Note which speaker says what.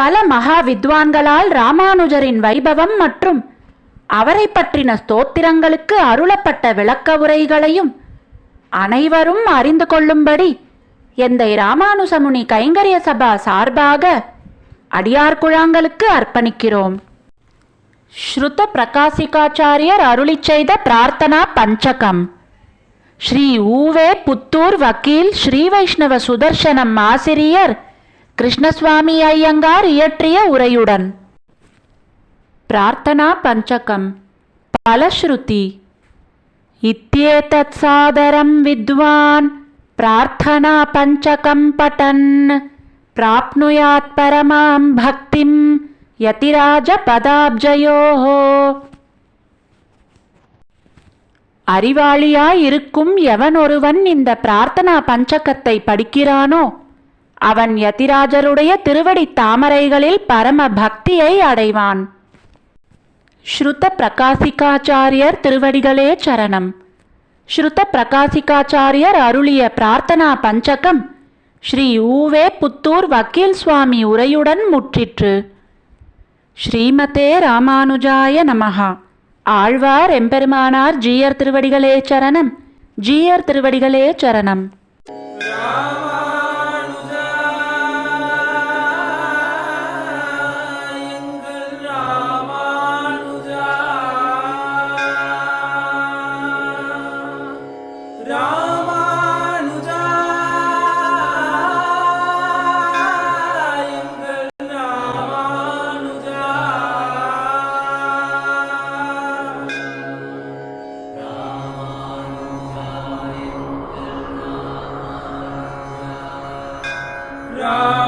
Speaker 1: பல மகா வித்வான்களால் ராமானுஜரின் வைபவம் மற்றும் அவரை பற்றின ஸ்தோத்திரங்களுக்கு அருளப்பட்ட விளக்க உரைகளையும் அனைவரும் அறிந்து கொள்ளும்படி எந்தை ராமானுசமுனி கைங்கரிய சபா சார்பாக அடியார் குழாங்களுக்கு அர்ப்பணிக்கிறோம். ஸ்ருத பிரகாசிகாச்சாரியர் அருளி செய்த பிரார்த்தனா பஞ்சகம். ஸ்ரீ ஊவே புத்தூர் வக்கீல் ஸ்ரீ வைஷ்ணவ சுதர்சனம் ஆசிரியர் கிருஷ்ணசுவாமி ஐயங்கார் இயற்றிய உரையுடன். பிரார்த்தனா பஞ்சகம். பலஸ்ருதி இத்தியேதத் சாதரம் வித்வான். பிரார்த்தனா பஞ்சகம் பட்டன். பிராப்னுயாத் பரமாம் பக்திம். யதிராஜ பதாப்ஜயோஹோ. அறிவாளியாயிருக்கும் எவன் ஒருவன் இந்த பிரார்த்தனா பஞ்சகத்தை படிக்கிறானோ அவன் யதிராஜருடைய திருவடி தாமரைகளில் பரம பக்தியை அடைவான். ஸ்ருத பிரகாசிகாச்சாரியர் திருவடிகளே சரணம். ஸ்ருத பிரகாசிகாச்சாரியர் அருளிய பிரார்த்தனா பஞ்சகம் ஸ்ரீ ஊவே புத்தூர் வக்கீல் சுவாமி உரையுடன் முற்றிற்று. ஸ்ரீமதே ராமானுஜாய நமஹா. ஆழ்வார் எம்பெருமானார் ஜீயர் திருவடிகளே சரணம். ஜீயர் திருவடிகளே சரணம்.
Speaker 2: Amen.